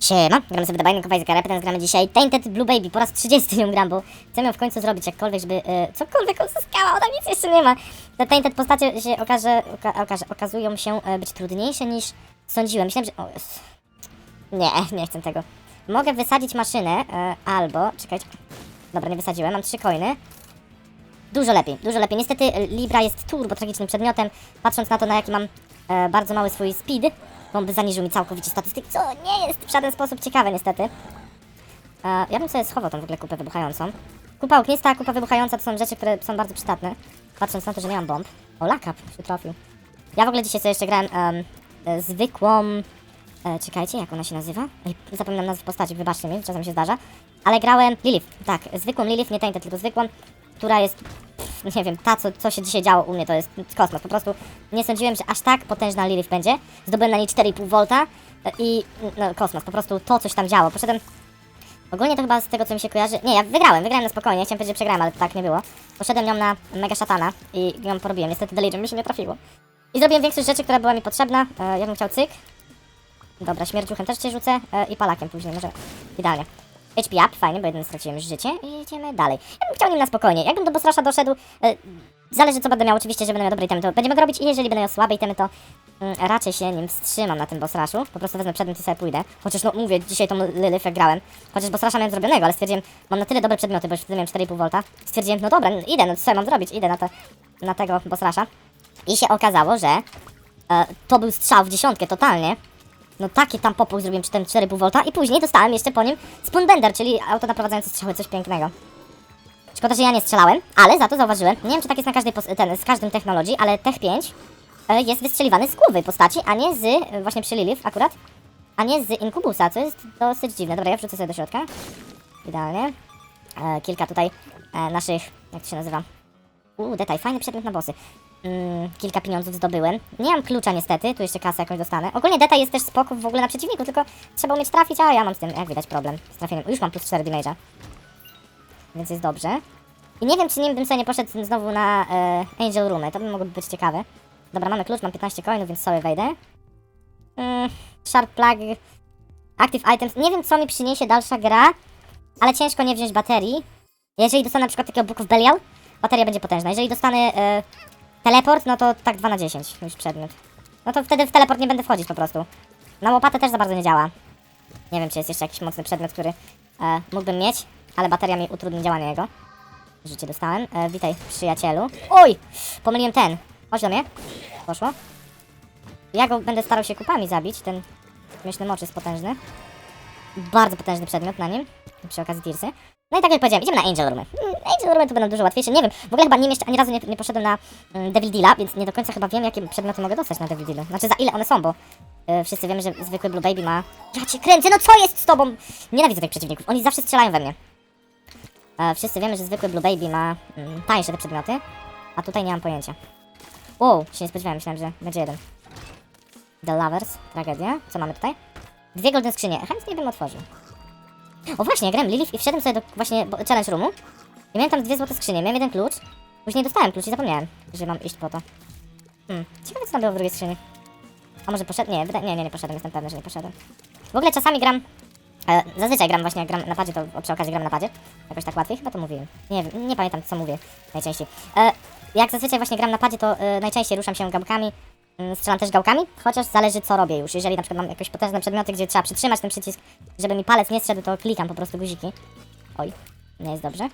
Siema, gramy sobie Binding of Isaac Repetance, gramy dzisiaj Tainted Blue Baby, po raz 30 ją gram, bo chcę ją w końcu zrobić jakkolwiek, żeby e, cokolwiek uzyskała, ona nic jeszcze nie ma. Te Tainted postacie się okaże, oka, okaże, okazują się e, być trudniejsze niż sądziłem. Myślałem, że... O, jest. Nie, nie chcę tego. Mogę wysadzić maszynę, e, albo... Czekajcie. Dobra, nie wysadziłem, mam trzy coiny. Dużo lepiej, dużo lepiej. Niestety Libra jest turbo tragicznym przedmiotem, patrząc na to, na jaki mam e, bardzo mały swój speed. On by zaniżył mi całkowicie statystyki, co nie jest w żaden sposób ciekawe niestety. E, ja bym sobie schował tą w ogóle kupę wybuchającą. Kupa ognista, kupa wybuchająca to są rzeczy, które są bardzo przydatne. Patrząc na to, że nie mam bomb. O, lakap się trafił. Ja w ogóle dzisiaj sobie jeszcze grałem em, e, zwykłą... E, czekajcie, jak ona się nazywa? Ej, zapominam postaci, wybaczcie mi, czasem się zdarza. Ale grałem Lilith, tak, zwykłą Lilith, nie tainted, tylko zwykłą, która jest, nie wiem, ta, co, co się dzisiaj działo u mnie, to jest kosmos. Po prostu nie sądziłem, że aż tak potężna Lilith będzie. Zdobyłem na niej 4,5 V e, i no, kosmos, po prostu to coś tam działo. Poszedłem Ogólnie to chyba z tego, co mi się kojarzy... Nie, ja wygrałem, wygrałem na spokojnie. Chciałem powiedzieć, że przegrałem, ale tak nie było. Poszedłem nią na Mega Szatana i ją porobiłem. Niestety Delirium mi się nie trafiło. I zrobiłem większość rzeczy, która była mi potrzebna. E, ja bym chciał cyk. Dobra, śmierdziuchem też cię rzucę. E, I palakiem później, może idealnie. HP up, fajnie, bo jeden straciłem już życie. I jedziemy dalej. Ja bym chciał nim na spokojnie. Jakbym do Bossrasha doszedł... E, zależy, co będę miał. Oczywiście, że będę miał dobre itemy, to będziemy go robić. I jeżeli będę miał słabe itemy, to mm, raczej się nim wstrzymam na tym Bossrashu. Po prostu wezmę przedmiot i sobie pójdę. Chociaż, no mówię, dzisiaj tą Lilith jak grałem. Chociaż Bossrasha miałem zrobionego, ale stwierdziłem, mam na tyle dobre przedmioty, bo już wtedy miałem 4,5 V. Stwierdziłem, no dobra, idę, no co mam zrobić? Idę na, te, na tego Bossrasha. I się okazało, że e, to był strzał w dziesiątkę totalnie. No taki tam popół zrobiłem przy tym 4,5 V i później dostałem jeszcze po nim Spoonbender, czyli auto naprowadzające strzały, coś pięknego. Szkoda, że ja nie strzelałem, ale za to zauważyłem, nie wiem czy tak jest na każdej ten, z każdym technologii, ale Tech 5 e, jest wystrzeliwany z głowy postaci, a nie z, e, właśnie przy Lilith akurat, a nie z Inkubusa, co jest dosyć dziwne. Dobra, ja wrzucę sobie do środka. Idealnie. E, kilka tutaj e, naszych, jak to się nazywa? Uuu, detaj, fajny przedmiot na bossy. Mm, kilka pieniądzów zdobyłem. Nie mam klucza niestety, tu jeszcze kasę jakąś dostanę. Ogólnie detaj jest też spoko w ogóle na przeciwniku, tylko trzeba umieć trafić, a ja mam z tym, jak widać, problem z trafieniem. Już mam plus 4 damage'a. Więc jest dobrze. I nie wiem, czy nim bym sobie nie poszedł znowu na e, Angel Roomy, to by mogło być ciekawe. Dobra, mamy klucz, mam 15 coinów, więc sobie wejdę. Mm, sharp plug, active items. Nie wiem, co mi przyniesie dalsza gra, ale ciężko nie wziąć baterii. Jeżeli dostanę na przykład takiego Book of Belial, bateria będzie potężna. Jeżeli dostanę e, teleport, no to tak 2 na 10 już przedmiot. No to wtedy w teleport nie będę wchodzić po prostu. Na łopatę też za bardzo nie działa. Nie wiem, czy jest jeszcze jakiś mocny przedmiot, który e, mógłbym mieć, ale bateria mi utrudni działanie jego. Życie dostałem. E, witaj, przyjacielu. Oj! Pomyliłem ten. Chodź do mnie. Poszło. Ja go będę starał się kupami zabić. Ten śmieszny mocz jest potężny. Bardzo potężny przedmiot na nim. Przy okazji Tirsy. No i tak jak powiedziałem, idziemy na Angel Roomy. Mm, Angel Roomy to będą dużo łatwiejsze. Nie wiem, w ogóle chyba nie jeszcze ani razu nie, nie poszedłem na mm, Devil Deala, więc nie do końca chyba wiem, jakie przedmioty mogę dostać na Devil Dealu. Znaczy za ile one są, bo e, wszyscy wiemy, że zwykły Blue Baby ma... Ja cię kręcę, no co jest z tobą? Nienawidzę tych przeciwników, oni zawsze strzelają we mnie. E, wszyscy wiemy, że zwykły Blue Baby ma mm, tańsze te przedmioty, a tutaj nie mam pojęcia. Wow, się nie spodziewałem, myślałem, że będzie jeden. The Lovers, tragedia. Co mamy tutaj? Dwie golden skrzynie. Chętnie bym otworzył. O właśnie, grałem Lilith i wszedłem sobie do właśnie challenge roomu i miałem tam dwie złote skrzynie. Miałem jeden klucz. Później dostałem klucz i zapomniałem, że mam iść po to. Hmm. Ciekawe co tam było w drugiej skrzyni. A może poszedł? Nie, nie, nie, nie poszedłem. Jestem pewny, że nie poszedłem. W ogóle czasami gram... E, zazwyczaj gram właśnie, jak gram na padzie, to przy okazji gram na padzie. Jakoś tak łatwiej, chyba to mówiłem. Nie nie pamiętam co mówię najczęściej. E, jak zazwyczaj właśnie gram na padzie, to e, najczęściej ruszam się gałkami. Mm, Strzelam też gałkami, chociaż zależy co robię już. Jeżeli na przykład mam jakieś potężne przedmioty, gdzie trzeba przytrzymać ten przycisk, żeby mi palec nie strzedł, to klikam po prostu guziki. Oj, nie jest dobrze.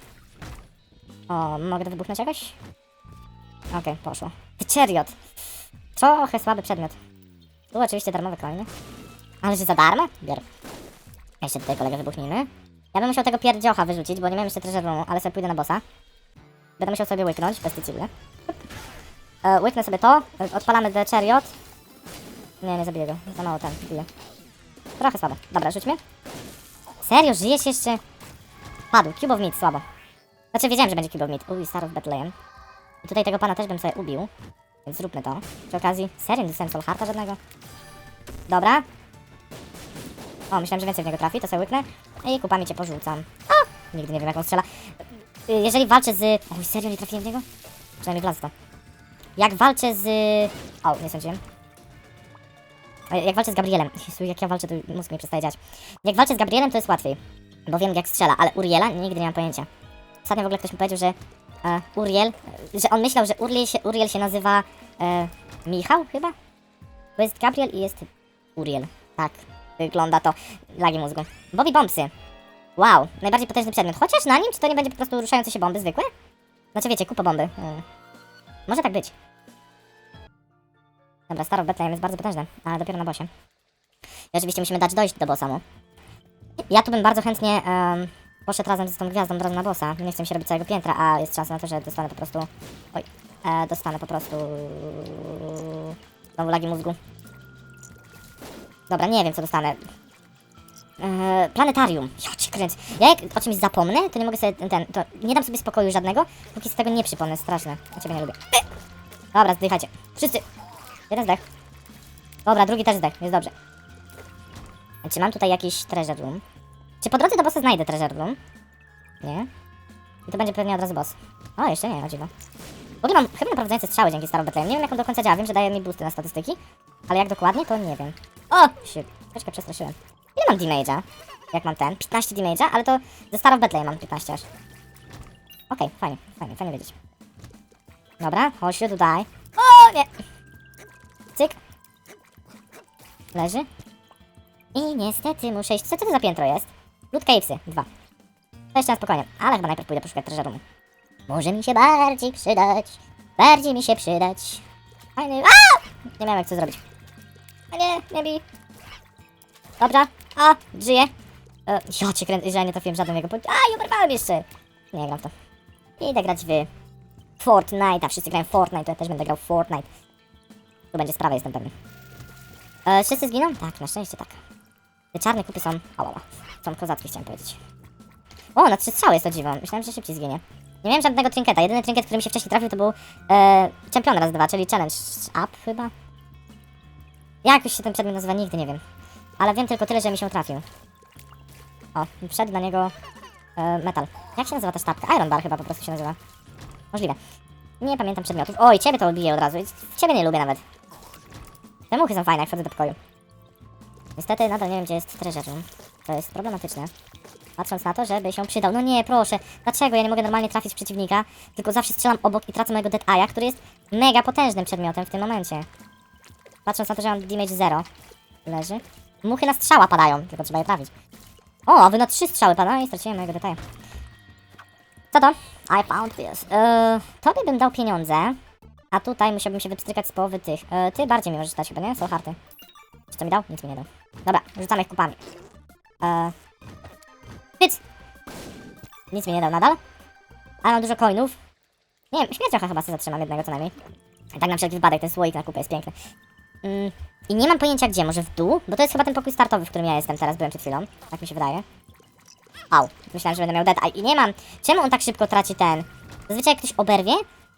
O, mogę to wybuchnąć jakoś? Okej, poszło. Chariot. Trochę słaby przedmiot. Tu oczywiście darmowe coiny. Ale że za darmo? Bier. Jeszcze tutaj kolegę wybuchnijmy. Ja bym musiał tego pierdziocha wyrzucić, bo nie miałem jeszcze treasure ale sobie pójdę na bossa. Będę musiał sobie łyknąć, pestycydle. E, łyknę sobie to, odpalamy The Chariot. Nie, nie zabiję go, za mało ten, bije. Trochę słabo. Dobra, rzućmy. Serio, żyjesz jeszcze? Padł, Cube of Meat, słabo. Znaczy wiedziałem, że będzie Cube of Meat. Uj, Star of Bethlehem. I tutaj tego pana też bym sobie ubił. Więc zróbmy to. Przy okazji, serio, nie dostałem Soul Hearta żadnego. Dobra. O, myślałem, że więcej w niego trafi, to sobie łyknę. I kupami cię porzucam. A! Nigdy nie wiem, jak on strzela. Y, Jeżeli walczę z... Oj, serio, nie trafiłem w niego? Przynajmniej w las to. Jak walczę z... O, nie sądziłem. E, Jak walczę z Gabrielem. Jezu, jak ja walczę, to mózg mi przestaje działać. Jak walczę z Gabrielem, to jest łatwiej. Bo wiem, jak strzela, ale Uriela nigdy nie mam pojęcia. Ostatnio w ogóle ktoś mi powiedział, że e, Uriel, e, że on myślał, że Uriel się, Uriel się nazywa e, Michał chyba? Bo jest Gabriel i jest Uriel. Tak, wygląda to. Lagi mózgu. Bobby Bombsy. Wow, najbardziej potężny przedmiot. Chociaż na nim, czy to nie będzie po prostu ruszające się bomby zwykłe? Znaczy wiecie, kupa bomby. Hmm. Może tak być. Dobra, Star of Bethlehem jest bardzo potężne, ale dopiero na bosie. I oczywiście musimy dać dojść do bossa mu. Ja tu bym bardzo chętnie em, poszedł razem z tą gwiazdą od razu na bossa. Nie chcę się robić całego piętra, a jest szansa na to, że dostanę po prostu... Oj, e, dostanę po prostu... Znowu lagi mózgu. Dobra, nie wiem co dostanę. E, planetarium. Ja Ja jak o czymś zapomnę, to nie mogę sobie ten, ten to nie dam sobie spokoju żadnego, póki z tego nie przypomnę. Straszne. Ja ciebie nie lubię. E! Dobra, zdychajcie. Wszyscy. Jeden zdech. Dobra, drugi też zdech. Jest dobrze. Czy mam tutaj jakiś treasure room? Czy po drodze do bossa znajdę treasure room? Nie. I to będzie pewnie od razu boss. O, jeszcze nie, o dziwo. W ogóle mam chyba naprawdę strzały dzięki Star Bethlehem. Nie wiem jak on do końca działa, wiem, że daje mi boosty na statystyki, ale jak dokładnie, to nie wiem. O, shit, troszkę przestraszyłem. Ile mam damage'a? Jak mam ten? 15 damage'a, ale to ze Star of Bethlehem mam 15 aż. Okej, fajnie, fajnie, fajnie wiedzieć. Dobra, chodź się tutaj. O, nie! Cyk. Leży. I niestety muszę iść. Co to za piętro jest? Loot Cavesy, dwa. To jeszcze na spokojnie, ale chyba najpierw pójdę poszukać treasure. Może mi się bardziej przydać. Bardziej mi się przydać. Fajny. A! Nie miałem jak co zrobić. A nie, nie bij. Dobra. A, żyje. E, ja cię kręcę, że ja nie trafiłem żadną jego... A, i oberwałem jeszcze. Nie gram w to. Idę grać w Fortnite, a wszyscy grają w Fortnite, to ja też będę grał w Fortnite. Tu będzie sprawa, jestem pewny. E, wszyscy zginą? Tak, na szczęście tak. Te czarne kupy są... Ała, są kozackie, chciałem powiedzieć. O, na trzy strzały jest to dziwo. Myślałem, że szybciej zginie. Nie miałem żadnego trinketa. Jedyny trinket, który mi się wcześniej trafił, to był e, Champion raz dwa, czyli Challenge Up chyba. Jak już się ten przedmiot nazywa, nigdy nie wiem. Ale wiem tylko tyle, że mi się trafił. O, wszedł na niego e, metal. Jak się nazywa ta sztabka? Iron Bar chyba po prostu się nazywa. Możliwe. Nie pamiętam przedmiotów. Oj, ciebie to lubię od razu. Ciebie nie lubię nawet. Te muchy są fajne, jak wchodzę do pokoju. Niestety nadal nie wiem, gdzie jest treasure room. To jest problematyczne. Patrząc na to, żeby się przydał. No nie, proszę. Dlaczego ja nie mogę normalnie trafić przeciwnika, tylko zawsze strzelam obok i tracę mojego Dead Eye'a, który jest mega potężnym przedmiotem w tym momencie. Patrząc na to, że mam damage 0. Leży. Muchy na strzała padają, tylko trzeba je trafić. O, wy na trzy strzały padają i straciłem mojego Eye'a. Co to? I found this. Yy, tobie bym dał pieniądze, a tutaj musiałbym się wypstrykać z połowy tych. Yy, ty bardziej mi możesz dać chyba, nie? Są harty. Czy co mi dał? Nic mi nie dał. Dobra, rzucamy ich kupami. Eee. Hyc! Nic mi nie dał nadal. Ale mam dużo coinów. Nie wiem, śmierciocha chyba sobie zatrzymam jednego co najmniej. Tak na wszelki wypadek, ten słoik na kupę jest piękny. Mm, I nie mam pojęcia gdzie, może w dół? Bo to jest chyba ten pokój startowy, w którym ja jestem teraz, byłem przed chwilą. Tak mi się wydaje. Au, myślałem, że będę miał dead eye. I nie mam. Czemu on tak szybko traci ten? Zazwyczaj jak ktoś oberwie,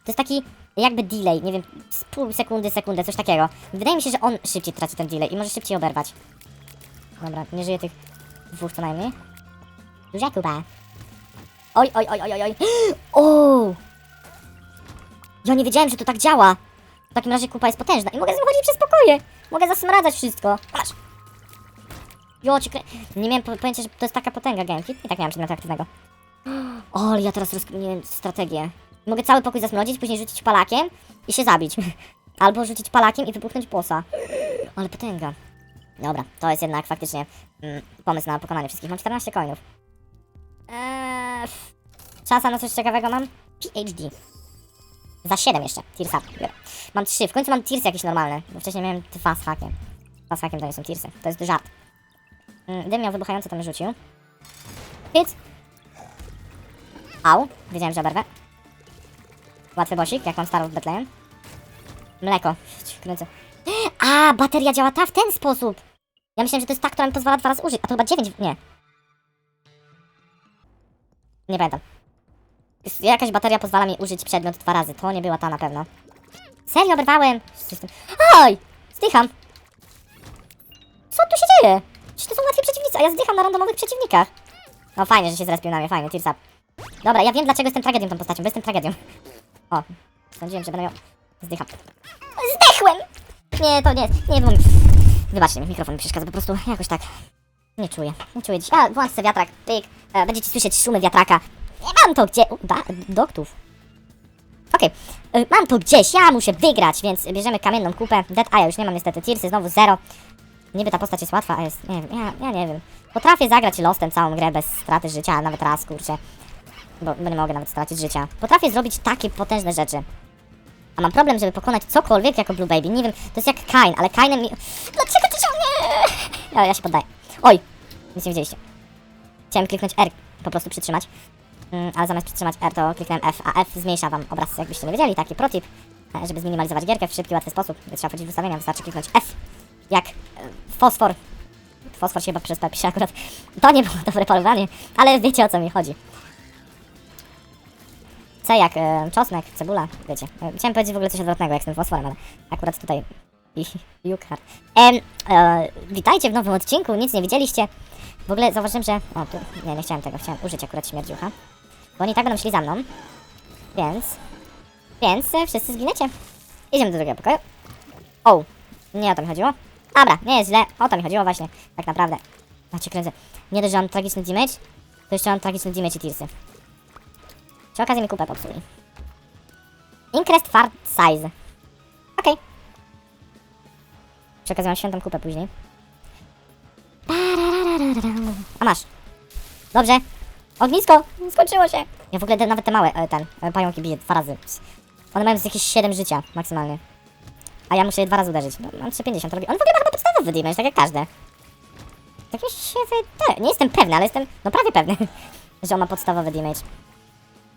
to jest taki jakby delay, nie wiem, z pół sekundy, sekundę, coś takiego. Wydaje mi się, że on szybciej traci ten delay i może szybciej oberwać. Dobra, nie żyje tych dwóch co najmniej. Duża kuba. Oj, oj, oj, oj, oj, oj. O! Ja nie wiedziałem, że to tak działa. Takim razie kupa jest potężna i mogę z nim chodzić przez pokoje. Mogę zasmradzać wszystko. Masz. Jo, ci. Nie miałem po pojęcia, że to jest taka potęga Genki. I tak miałem przedmiotu aktywnego. O, ale ja teraz rozkminiłem strategię. Mogę cały pokój zasmrodzić, później rzucić palakiem i się zabić. Albo rzucić palakiem i wybuchnąć bossa. Ale potęga. Dobra, to jest jednak faktycznie mm, pomysł na pokonanie wszystkich. Mam 14 coinów. Eee, szansa na coś ciekawego mam? PhD. Za 7 jeszcze. Biorę. Mam 3. W końcu mam tears jakieś normalne. Bo wcześniej miałem 2 z hakiem. 2 z hakiem to nie są tearsy. To jest żart. Mm, dym miał wybuchający, to mi rzucił. Hit. Au. Wiedziałem, że oberwę. Łatwy bosik, jak mam starą w Betlejem. Mleko. Kręcę. A, bateria działa ta w ten sposób. Ja myślałem, że to jest ta, która mi pozwala dwa razy użyć. A to chyba 9. Nie. Nie pamiętam. Jakaś bateria pozwala mi użyć przedmiot dwa razy. To nie była ta na pewno. Serio, oberwałem. Oj! Zdycham. Co tu się dzieje? Przecież to są łatwi przeciwnicy, a ja zdycham na randomowych przeciwnikach. No fajnie, że się zrespił na mnie, fajnie, tears up. Dobra, ja wiem dlaczego jestem tragedią tą postacią, bo jestem tragedią. O, sądziłem, że będę miał... Zdycham. Zdechłem! Nie, to nie nie, to Wybaczcie mi, mikrofon mi przeszkadza, po prostu jakoś tak nie czuję. Nie czuję dziś. A, włącz sobie wiatrak, pyk. E, będziecie słyszeć szumy wiatraka. Mam to gdzie... Da, doktów. Okej, e, mam to gdzieś, ja muszę wygrać, więc bierzemy kamienną kupę. Dead Eye już nie mam niestety, Tearsy znowu zero. Niby ta postać jest łatwa, a jest... Nie wiem, ja, ja nie wiem. Potrafię zagrać Lostem całą grę bez straty życia, nawet raz, kurczę. Bo, bo nie mogę nawet stracić życia. Potrafię zrobić takie potężne rzeczy. A mam problem, żeby pokonać cokolwiek jako Blue Baby. Nie wiem, to jest jak Kain, ale Kainem mi... Dlaczego ty nie? Ja, ja się poddaję. Oj, nic nie widzieliście. Chciałem kliknąć R, po prostu przytrzymać. Mm, ale zamiast przytrzymać R, to kliknąłem F, a F zmniejsza wam obraz, jakbyście nie wiedzieli. Taki protip, e, żeby zminimalizować gierkę w szybki, łatwy sposób. Nie trzeba wchodzić w ustawienia, wystarczy kliknąć F. Jak e, fosfor. Fosfor się chyba przez P pisze akurat. To nie było dobre polowanie, ale wiecie o co mi chodzi. C jak e, czosnek, cebula, wiecie. E, chciałem powiedzieć w ogóle coś odwrotnego jak z tym fosforem, ale akurat tutaj i Jukar. Em, e, witajcie w nowym odcinku, nic nie widzieliście. W ogóle zauważyłem, że... O, tu, nie, nie chciałem tego, chciałem użyć akurat śmierdziucha. Bo oni tak będą szli za mną. Więc... Więc e, wszyscy zginiecie. Idziemy do drugiego pokoju. O, nie o to mi chodziło. Dobra, nie jest źle, o to mi chodziło właśnie, tak naprawdę. Ja cię kręcę. Nie dość, że mam tragiczny damage, to jeszcze mam tragiczny damage i tearsy. Przy okazji mi kupę popsuli. Increased fart size. Okej. Przy okazji mam świętą kupę później. A masz. Dobrze. Ognisko! Skończyło się! Ja w ogóle te, nawet te małe, e, ten, e, pająki biję dwa razy. One mają z jakieś 7 życia maksymalnie. A ja muszę je dwa razy uderzyć. No, mam 3,50 to robi. On w ogóle ma chyba podstawowy damage, tak jak każde. Tak mi się wydaje. Nie jestem pewny, ale jestem, no prawie pewny, że on ma podstawowy damage.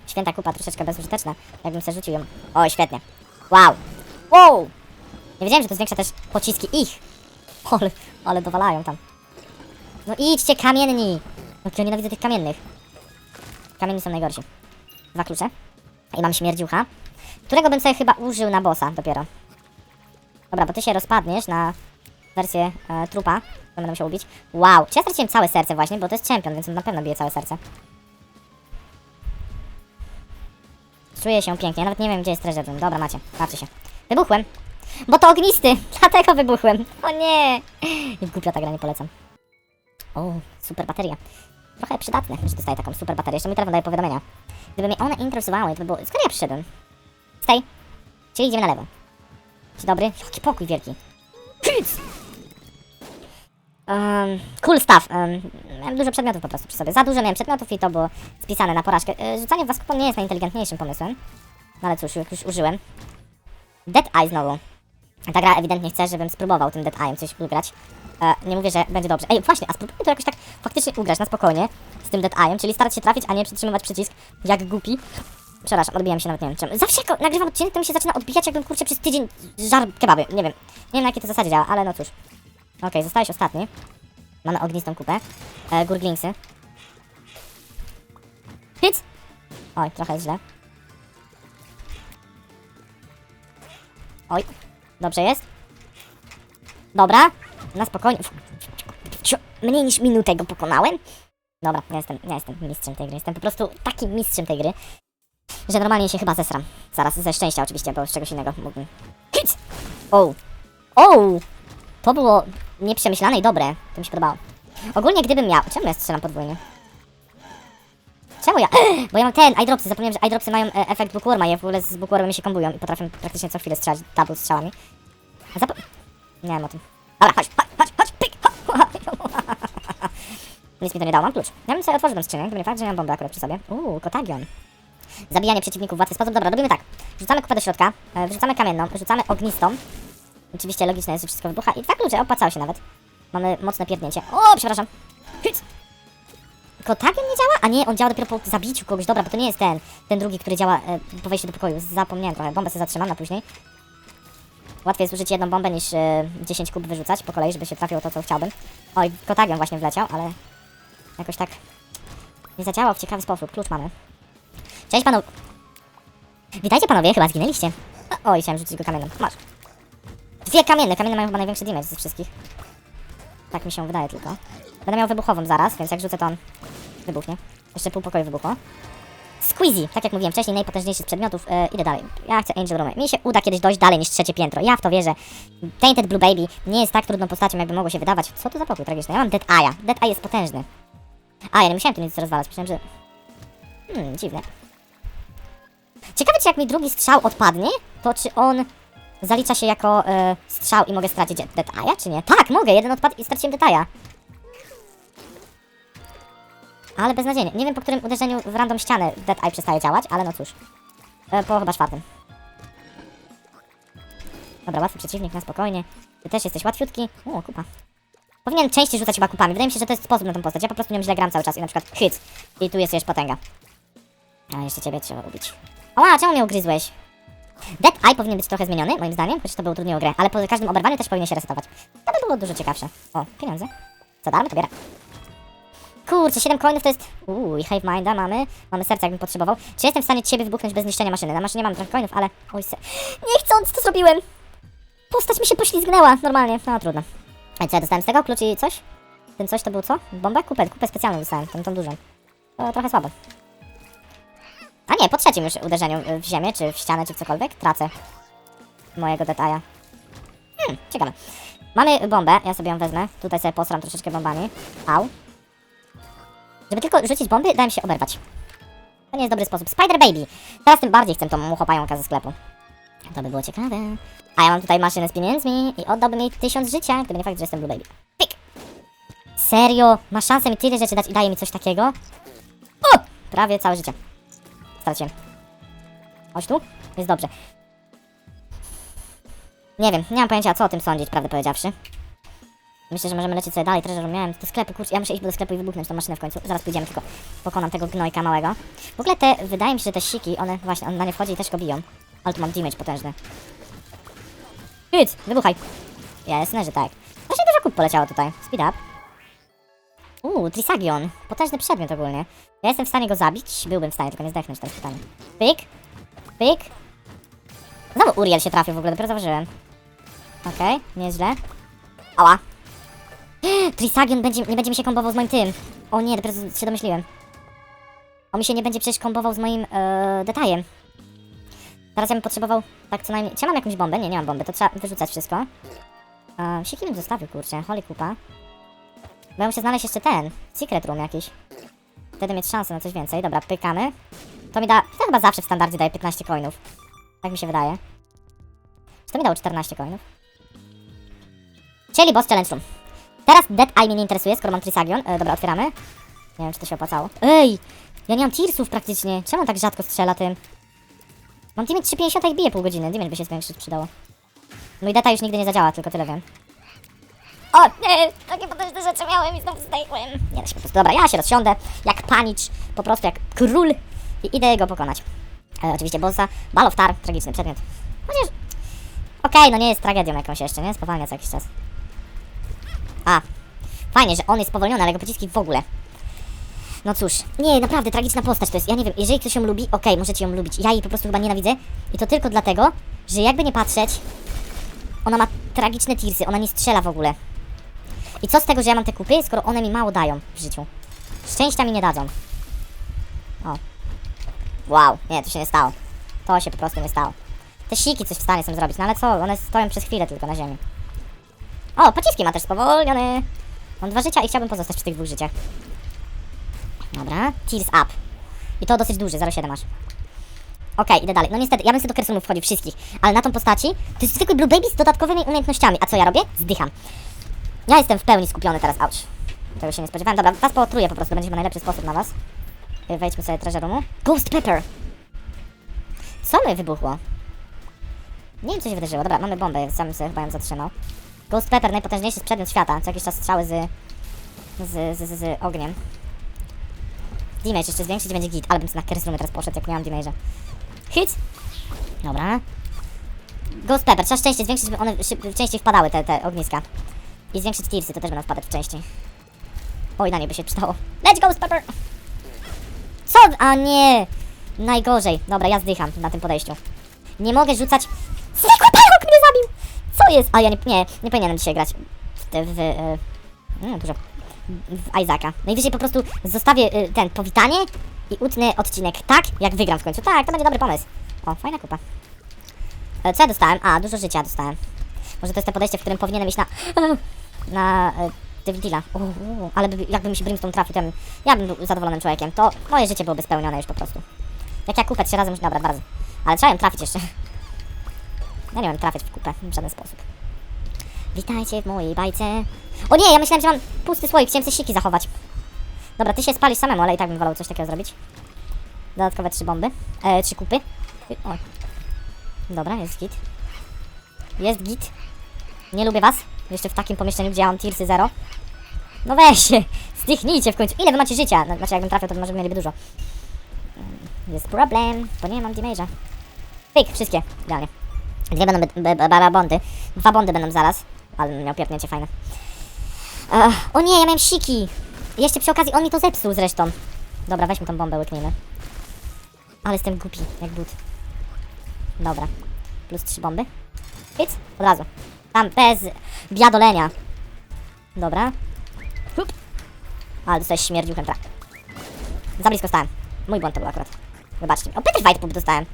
Święta kupa troszeczkę bezużyteczna. Jakbym sobie rzucił ją. O, świetnie. Wow. Wow! Nie wiedziałem, że to zwiększa też pociski ich. Ale, ale dowalają tam. No idźcie, kamienni! No ja nienawidzę tych kamiennych. Kamienni są najgorsi. Dwa klucze. I mam śmierdziucha. Którego bym sobie chyba użył na bossa dopiero. Dobra, bo ty się rozpadniesz na wersję e, trupa. To będę musiał ubić. Wow! Czy ja straciłem całe serce właśnie, bo to jest champion, więc on na pewno bije całe serce. Czuję się pięknie, nawet nie wiem gdzie jest treasure room. Dobra, macie, macie się. Wybuchłem. Bo to ognisty, dlatego wybuchłem. O nie! Głupia ta gra, nie polecam. O, super bateria. Trochę przydatne, że dostaję taką super baterię. Jeszcze mi telefon daje powiadomienia. Gdyby mnie one interesowały, to by było... Skąd ja przyszedłem? Stay. Czyli idziemy na lewo. Dzień dobry. Jaki pokój wielki. Hyc! Um, cool stuff. Um, miałem dużo przedmiotów po prostu przy sobie. Za dużo miałem przedmiotów i to było spisane na porażkę. E, rzucanie w was kupon nie jest najinteligentniejszym pomysłem. No ale cóż, już użyłem. Dead Eye znowu. Ta gra ewidentnie chce, żebym spróbował tym Dead Eye'em coś ugrać. E, nie mówię, że będzie dobrze. Ej, właśnie, a spróbujmy to jakoś tak faktycznie ugrać na spokojnie z tym Dead Eye'em, czyli starać się trafić, a nie przytrzymywać przycisk jak głupi. Przepraszam, odbijam się nawet nie wiem czemu. Zawsze jak nagrywam odcinek, to mi się zaczyna odbijać, jakbym kurczę przez tydzień żar kebaby. Nie wiem. Nie wiem na jakiej to zasadzie działa, ale no cóż. Okej, zostałeś ostatni. Mamy ognistą kupę. E, gurglingsy. Hit! Oj, trochę jest źle. Oj, dobrze jest. Dobra, na spokojnie. Mniej niż minutę go pokonałem. Dobra, ja jestem, ja jestem mistrzem tej gry. Jestem po prostu takim mistrzem tej gry, że normalnie się chyba zesram. Zaraz, ze szczęścia oczywiście, bo z czegoś innego mógłbym. Hit! O! O! To było nieprzemyślane i dobre. To mi się podobało. Ogólnie gdybym miał... Czemu ja strzelam podwójnie? Czemu ja? Bo ja mam ten, eyedropsy. Zapomniałem, że eyedropsy mają e, efekt bookworma. Ja w ogóle z bookwormem się kombują i potrafię praktycznie co chwilę strzelać double strzałami. A. Nie wiem o tym. Dobra, chodź, chodź, chodź, chodź, pyk, chodź. Nic mi to nie dało, mam klucz. Ja bym sobie otworzył tę skrzynię, gdyby nie fakt, że ja mam bombę akurat przy sobie. Uuu, kotagion. Zabijanie przeciwników w łatwy sposób. Dobra, robimy tak. Wrzucamy kupę do środka, e, wrzucamy kamienną, wrzucamy ognistą. Oczywiście logiczne jest, że wszystko wybucha i dwa klucze, opłacało się nawet. Mamy mocne pierdnięcie. O, przepraszam. Hyc. Kotagion nie działa? A nie, on działa dopiero po zabiciu kogoś. Dobra, bo to nie jest ten, ten drugi, który działa e, po wejściu do pokoju. Zapomniałem trochę. Bombę sobie zatrzymam na później. Łatwiej jest użyć jedną bombę niż e, 10 kub wyrzucać po kolei, żeby się trafiło to, co chciałbym. Oj, kotagion właśnie wleciał, ale jakoś tak nie zadziałał w ciekawy sposób. Klucz mamy. Cześć panu. Witajcie panowie, chyba zginęliście. O, Oj, chciałem rzucić go kamieniem. Masz. Dwie kamienne, kamienne mają chyba największy damage ze wszystkich. Tak mi się wydaje tylko. Będę miał wybuchową zaraz, więc jak rzucę to on wybuchnie. Jeszcze pół pokoju wybuchło. Squeezy, tak jak mówiłem wcześniej, najpotężniejszy z przedmiotów. E, idę dalej. Ja chcę Angel Room. Mi się uda kiedyś dojść dalej niż trzecie piętro. Ja w to wierzę. Tainted Blue Baby nie jest tak trudną postacią, jakby mogło się wydawać. Co to za pokój tragiczny? Ja mam Dead Eye'a. Dead Eye jest potężny. A, ja nie musiałem tu nic rozwalać. Myślałem, że... Hmm, dziwne. Ciekawe, czy jak mi drugi strzał odpadnie, to czy on zalicza się jako e, strzał i mogę stracić Dead Eye'a, czy nie? Tak, mogę. Jeden odpadł i straciłem Dead Eye'a. Ale beznadziejnie. Nie wiem po którym uderzeniu w random ścianę Dead Eye przestaje działać, ale no cóż. E, po chyba czwartym. Dobra, łatwy przeciwnik, na spokojnie. Ty też jesteś łatwiutki. O, kupa. Powinien częściej rzucać chyba kupami. Wydaje mi się, że to jest sposób na tą postać. Ja po prostu nią źle gram cały czas i na przykład hit. I tu jest jeszcze potęga. A jeszcze ciebie trzeba ubić. Oła, czemu mnie ugryzłeś? Dead Eye powinien być trochę zmieniony, moim zdaniem, chociaż to by utrudniło grę, ale po każdym oberwaniu też powinien się resetować. To by było dużo ciekawsze. O, pieniądze. Za darmo to biorę. Kurczę, 7 coinów to jest... Uuu, i Hive Minda mamy. Mamy serce, jakbym potrzebował. Czy jestem w stanie ciebie wybuchnąć bez zniszczenia maszyny? Na maszynie mam trochę coinów, ale... Oj, se... Niechcąc to zrobiłem! Postać mi się poślizgnęła, normalnie. No, trudno. A co, ja dostałem z tego klucz i coś? Ten coś to był co? Bombę? Kupę, kupę specjalną dostałem, tą, tą dużą. To trochę słabo. A nie, po trzecim już uderzeniu y, w ziemię, czy w ścianę, czy w cokolwiek, tracę mojego detaja. Hmm, ciekawe. Mamy bombę, ja sobie ją wezmę. Tutaj sobie posram troszeczkę bombami. Au. Żeby tylko rzucić bomby, dałem się oberwać. To nie jest dobry sposób. Spider Baby! Teraz tym bardziej chcę tą muchopająkę ze sklepu. To by było ciekawe. A ja mam tutaj maszynę z pieniędzmi i oddałbym jej tysiąc życia, gdyby nie fakt, że jestem Blue Baby. Pik! Serio? Ma szansę mi tyle rzeczy dać i daje mi coś takiego? O! Prawie całe życie. Straciłem. Chodź tu. Jest dobrze. Nie wiem, nie mam pojęcia co o tym sądzić, prawdę powiedziawszy. Myślę, że możemy lecieć sobie dalej. Treasure miałem do sklepu, kurczę, ja muszę iść do sklepu i wybuchnąć tą maszynę w końcu. Zaraz pójdziemy, tylko pokonam tego gnojka małego. W ogóle te, wydaje mi się, że te siki, one, właśnie, on na nie wchodzi i też go biją. Ale tu mam damage potężny. Hyt, wybuchaj. Jasne, że tak. Właśnie dużo kup poleciało tutaj. Speed up. Uuu, Trisagion. Potężny przedmiot ogólnie. Ja jestem w stanie go zabić? Byłbym w stanie, tylko nie zdechnąć, to jest pytanie. Pyk. Pyk. Znowu Uriel się trafił w ogóle, dopiero zauważyłem. Okej, nieźle. Ała. Trisagion będzie, nie będzie mi się kombował z moim tym. O nie, dopiero się domyśliłem. On mi się nie będzie przecież kombował z moim e, detajem. Teraz ja bym potrzebował, tak co najmniej... Czy ja mam jakąś bombę? Nie, nie mam bomby, to trzeba wyrzucać wszystko. E, Siki bym zostawił, kurczę, holy kupa. Bo ja muszę znaleźć jeszcze ten, secret room jakiś. Wtedy mieć szansę na coś więcej. Dobra, pykamy. To mi da, to chyba zawsze w standardzie daje 15 coinów. Tak mi się wydaje. Czy to mi dało 14 coinów? Czyli boss challenge room. Teraz Dead Eye mnie nie interesuje, skoro mam Trisagion. E, dobra, otwieramy. Nie wiem, czy to się opłacało. Ej! Ja nie mam tearsów praktycznie. Czemu tak rzadko strzela tym? Mam damage 350, a ich bije pół godziny. Damage by się zwiększyć przydało. Mój deta już nigdy nie zadziała, tylko tyle wiem. O nie! Takie potężne rzeczy miałem i znowu zdejmłem. Nie da się po prostu. Dobra, ja się rozsiądę jak panicz, po prostu jak król i idę go pokonać. E, oczywiście bossa. Ball of Tar, tragiczny przedmiot. Chociaż... Okej, no nie jest tragedią jakąś jeszcze, nie? Spowalnia co jakiś czas. A, fajnie, że on jest spowolniony, ale jego pociski w ogóle. No cóż, nie, naprawdę tragiczna postać to jest. Ja nie wiem, jeżeli ktoś ją lubi, okej, możecie ją lubić. Ja jej po prostu chyba nienawidzę. I to tylko dlatego, że jakby nie patrzeć, ona ma tragiczne tirsy, ona nie strzela w ogóle. I co z tego, że ja mam te kupy, skoro one mi mało dają w życiu? Szczęścia mi nie dadzą. O. Wow, nie, to się nie stało. To się po prostu nie stało. Te siki coś w stanie są zrobić, no ale co, one stoją przez chwilę tylko na ziemi. O, pociski ma też spowolniony. Mam dwa życia i chciałbym pozostać przy tych dwóch życiach. Dobra, tears up. I to dosyć duży, 0,7 masz. Okej, idę dalej. No niestety, ja bym sobie do kresunów wchodził wszystkich, ale na tą postaci to jest zwykły Blue Baby z dodatkowymi umiejętnościami. A co ja robię? Zdycham. Ja jestem w pełni skupiony teraz, ouch. Tego się nie spodziewałem. Dobra, was pootruję po prostu, będzie chyba najlepszy sposób na was. Wejdźmy sobie treasure roomu. Ghost Pepper! Co mnie wybuchło? Nie wiem, co się wydarzyło. Dobra, mamy bombę, sam sobie chyba ją zatrzymał. Ghost Pepper, najpotężniejszy przedmiot świata. Co jakiś czas strzały z, z, z, z, z ogniem. Damage jeszcze zwiększyć będzie git, ale bym sobie na Curse teraz poszedł, jak miałam damage'a. Hit! Dobra. Ghost Pepper, trzeba szczęście zwiększyć, żeby one szyb- częściej wpadały, te, te ogniska. I zwiększyć tirsy, to też będą wpadać częściej. Oj, na nie by się przydało. Let's Ghost Pepper! Co? A nie! Najgorzej. Dobra, ja zdycham na tym podejściu. Nie mogę rzucać... Zwykły pająk mnie zabił! Co jest? A ja nie, nie, nie powinienem dzisiaj grać w... te- w e, mm, dużo... W Isaaca. Najwyżej po prostu zostawię e, ten, powitanie i utnę odcinek tak, jak wygram w końcu. Tak, to będzie dobry pomysł. O, fajna kupa. E, Co ja dostałem? A, dużo życia dostałem. Może to jest to podejście, w którym powinienem iść na... na... O, ale by, jakby mi się Brimstone trafił, to ja bym, ja bym był zadowolonym człowiekiem. To moje życie byłoby spełnione już po prostu. Jak ja kupę trzy razy muszę... Dobra, razy. Ale trzeba ją trafić jeszcze. Ja nie wiem trafiać w kupę w żaden sposób. Witajcie w mojej bajce. O nie, ja myślałem, że mam pusty słoik, chciałem sobie siki zachować. Dobra, ty się spalisz samemu, ale i tak bym wolał coś takiego zrobić. Dodatkowe trzy bomby. E, trzy kupy. O. Dobra, jest git. Jest git. Nie lubię was. Jeszcze w takim pomieszczeniu, gdzie ja mam tirsy zero. No weź się, zdychnijcie w końcu. Ile wy macie życia? No, Znaczy, jakbym trafił, to może by mieliby dużo. Jest problem, bo nie mam damage'a. Pyk, wszystkie, idealnie. Dwie będą bondy. Dwa bondy będą zaraz. Ale miał pierdnięcie fajne. Ech, o nie, ja miałem siki. Jeszcze przy okazji on mi to zepsuł zresztą. Dobra, weźmy tą bombę, łykniemy. Ale jestem głupi, jak but. Dobra. Plus trzy bomby. Hit, od razu. Tam bez biadolenia. Dobra. Hup. Ale dostałeś śmierdziuchem, tak. Za blisko stałem. Mój błąd to był akurat. Wybaczcie. O, Peter White dostałem.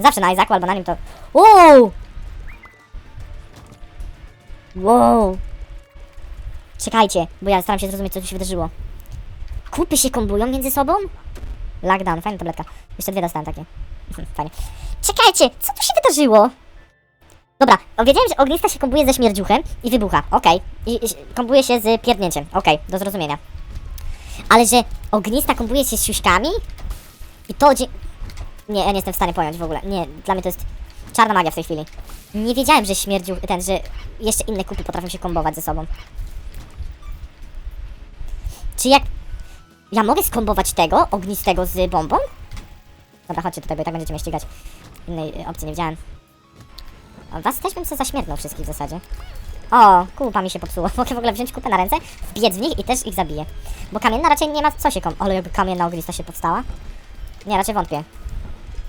Zawsze na Isaacu albo na nim to... Wow! Wow! Czekajcie, bo ja staram się zrozumieć, co tu się wydarzyło. Kupy się kombują między sobą? Lockdown, fajna tabletka. Jeszcze dwie dostałem takie. Fajnie. Czekajcie, co tu się wydarzyło? Dobra, wiedziałem, że ognista się kombuje ze śmierdziuchem i wybucha. Okej. I, I kombuje się z pierdnięciem. Okej, do zrozumienia. Ale że ognista kombuje się z siuśkami? I to. Nie, ja nie jestem w stanie pojąć w ogóle. Nie, dla mnie to jest czarna magia w tej chwili. Nie wiedziałem, że śmierdziu... ten, że jeszcze inne kupy potrafią się kombować ze sobą. Czy jak... Ja mogę skombować tego, ognistego z bombą? Dobra, chodźcie tutaj, bo i tak będziecie mnie ścigać. Innej y, opcji nie widziałem. Was też bym sobie zaśmierdnął wszystkich w zasadzie. O, kupa mi się popsuła. Mogę w ogóle wziąć kupę na ręce, wbiec w nich i też ich zabiję. Bo kamienna raczej nie ma co się kom... Ale jakby kamienna ognista się powstała. Nie, raczej wątpię.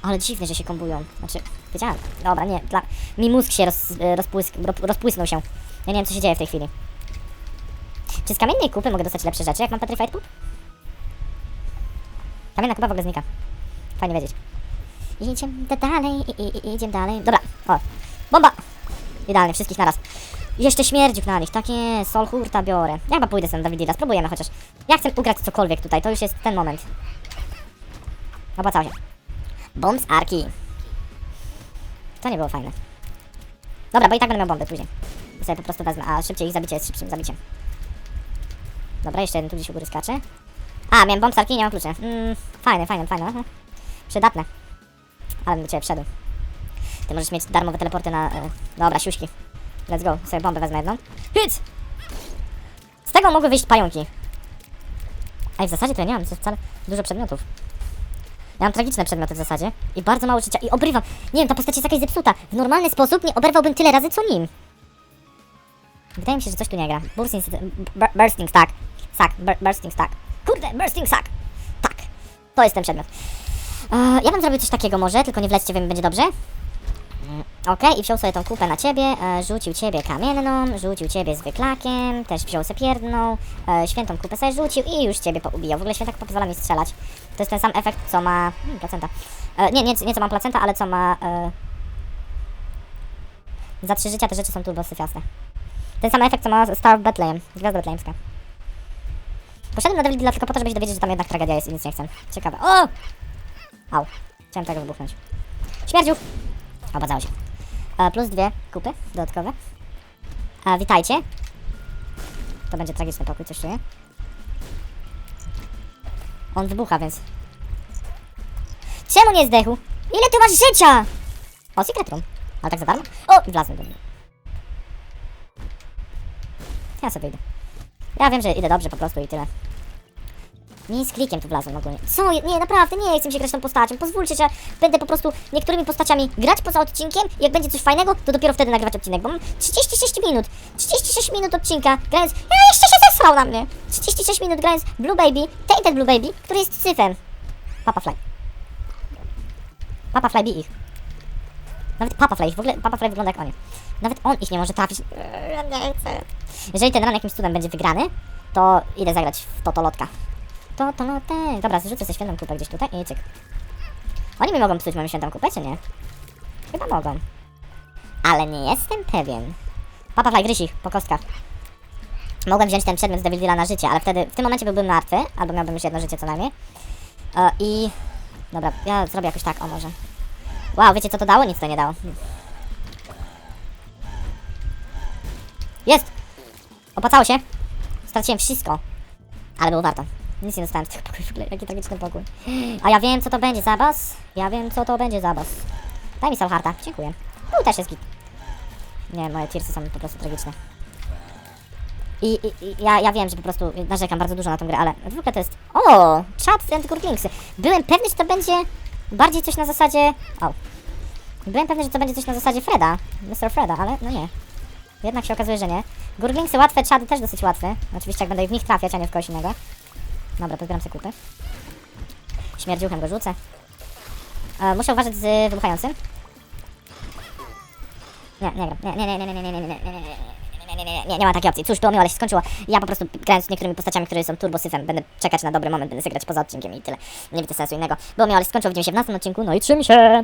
Ale dziwne, że się kombują. Znaczy, wiedziałem. Dobra, nie, dla... Mi mózg się roz, rozpłysk, ro- rozpłysnął się. Ja nie wiem, co się dzieje w tej chwili. Czy z kamiennej kupy mogę dostać lepsze rzeczy, jak mam Petrified Pup? Kamienna kupa w ogóle znika. Fajnie wiedzieć. Idziemy dalej, i, i, idziemy dalej. Dobra, o. Bomba! Idealnie, wszystkich naraz. Jeszcze śmierdziuk na nich, takie Sol Hurta biorę. Ja chyba pójdę sobie na Davidilla, spróbujemy chociaż. Ja chcę ugrać cokolwiek tutaj, to już jest ten moment. Opłacało się. Bomb z arki. To nie było fajne. Dobra, bo i tak będę miał bomby później. I sobie po prostu wezmę, a szybciej ich zabicie jest szybszym zabiciem. Dobra, jeszcze jeden tu gdzieś u góry skacze. A, miałem bomb z arki nie mam kluczy. Mm, fajne, fajne, fajne. Przydatne. Ale bym do ciebie wszedł. Ty możesz mieć darmowe teleporty na... E, dobra, siuśki. Let's go. Sobie bombę wezmę jedną. Hit! Z tego mogły wyjść pająki. Ej, w zasadzie to ja nie mam wcale dużo przedmiotów. Ja mam tragiczne przedmioty w zasadzie i bardzo mało życia i obrywam. Nie wiem, ta postać jest jakaś zepsuta. W normalny sposób nie oberwałbym tyle razy co nim. Wydaje mi się, że coś tu nie gra. Bursting, bur- bursting stack. Sack, bur- bursting stack. Kurde, bursting sack. Tak, to jest ten przedmiot. E, ja bym zrobił coś takiego może, tylko nie wlećcie, mi będzie dobrze. Mm, Okej, i wziął sobie tą kupę na ciebie, e, rzucił ciebie kamienną, rzucił ciebie zwyklakiem, też wziął sobie pierdną, e, świętą kupę sobie rzucił i już ciebie poubijał. W ogóle święta kupa pozwala mi strzelać. To jest ten sam efekt, co ma... Hmm, placenta. E, nie, nie, nie co ma placenta, ale co ma... E, za trzy życia te rzeczy są turbo syfiaste. Ten sam efekt, co ma Star Bethlehem, gwiazda betlejemska. Poszedłem na Davidilla tylko po to, żeby się dowiedzieć, że tam jednak tragedia jest i nic nie chcę. Ciekawe. O! Au. Chciałem tego wybuchnąć. Śmierdziu! Obadzało się. E, plus dwie kupy dodatkowe. E, witajcie. To będzie tragiczny pokój, coś czuję. On wybucha, więc... Czemu nie zdechł? Ile ty masz życia? O, secret room. Ale tak za darmo? O, wlazłem do niego. Ja sobie idę. Ja wiem, że idę dobrze po prostu i tyle. Nie z klikiem tu wlazłem ogólnie. Co? Nie, naprawdę, nie chcę się grać tą postacią. Pozwólcie, że będę po prostu niektórymi postaciami grać poza odcinkiem i jak będzie coś fajnego, to dopiero wtedy nagrywać odcinek, bo mam 36 minut. 36 minut odcinka, grając... Ja jeszcze się zesrał na mnie! 36 minut grając Blue Baby, Tainted Blue Baby, który jest syfem. Papa Fly. Papa Fly bij ich. Nawet Papa Fly, w ogóle Papa Fly wygląda jak oni. Nawet on ich nie może trafić. Eee, Ja nie chcę. Jeżeli ten run jakimś cudem będzie wygrany, to idę zagrać w Totolotka. To, to, no te. Dobra, zrzucę sobie świętą kupę gdzieś tutaj i cyk. Oni mi mogą psuć moją świętą kupę, czy nie? Chyba mogą. Ale nie jestem pewien. Papa Fly, ich po kostkach. Mogłem wziąć ten przedmiot z Devil Deala na życie, ale wtedy, w tym momencie byłbym martwy, albo miałbym już jedno życie co najmniej. E, I... Dobra, ja zrobię jakoś tak, o może. Wow, wiecie co to dało? Nic to nie dało. Hmm. Jest! Opłacało się. Straciłem wszystko. Ale było warto. Nic nie dostałem z tego pokoju w ogóle. Jaki tragiczny pokój. A ja wiem, co to będzie za boss. Ja wiem, co to będzie za boss. Daj mi Salharta. Dziękuję. Tu też jest git. Nie, moje tirsy są po prostu tragiczne. I, i, i ja, ja wiem, że po prostu narzekam bardzo dużo na tę grę, ale w ogóle to jest... O! Chat and Gurglingsy. Byłem pewny, że to będzie bardziej coś na zasadzie... O. Byłem pewny, że to będzie coś na zasadzie Freda. Mr. Freda, ale no nie. Jednak się okazuje, że nie. Gurglingsy łatwe, czady też dosyć łatwe. Oczywiście jak będę w nich trafiać, a nie w kogoś innego. Dobra, pozbieram sobie kupy. Śmierdziuchem go rzucę. E, muszę uważać z wybuchającym. Nie, nie gram. Nie, nie, nie, nie, nie, nie, nie, nie, nie, nie, nie, nie, nie, nie, nie, ma takiej opcji. Cóż, było miło, ale się skończyło. Ja po prostu grając z niektórymi postaciami, które są turbosyfem, będę czekać na dobry moment, będę sobie grać poza odcinkiem i tyle. Nie widzę sensu innego. Było miło, ale się skończyło. Widzimy się w następnym odcinku. No i trzym się!